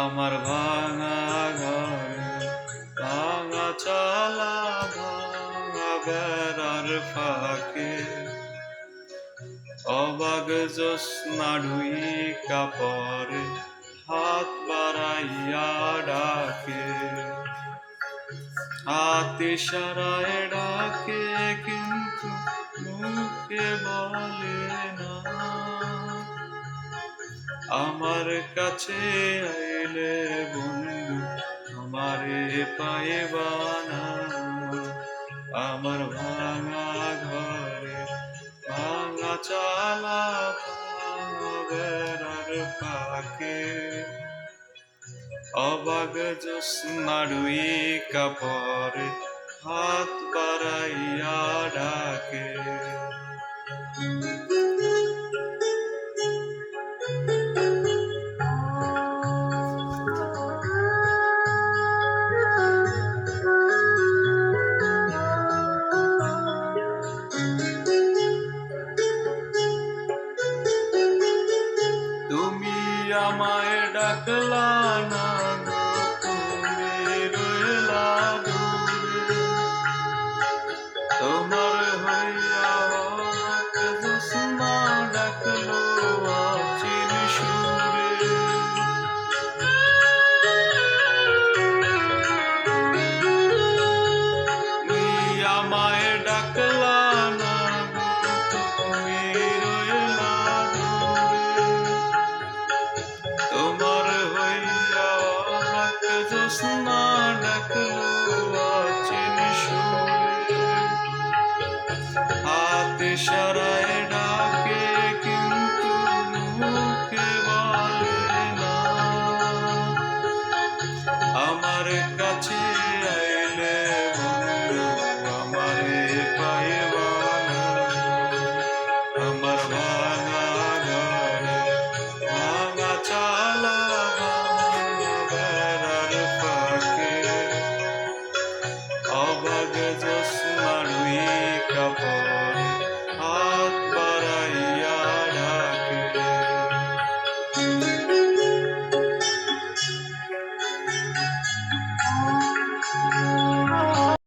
আমার ভাঙা ঘরে, ভাঙা চালা, ভাঙা বেড়ার ফাঁকে। অবাগ জোৎস্না ঢুই কাপড়ে হাত বাড়াইয়া ডাকে। হাত ইশারায় ডাকে, কিন্তু মুখে বলে না। আমার কাছে আইলে বন্ধু, আমারে পাইবানা আমার ভাঙা ঘরে ভাঙা চালা বেড়ার পাকে অবাগ জোৎস্নারুই কাপড়ে হাত বাড়াইয়া ডাকে। আমায় ডাকলা না তুমি রইলা। তোমার জোসনা ডাকলো আছেন ডাকে কিন্তু মুখে বলে আমার কাছে bagătos you lui capăt.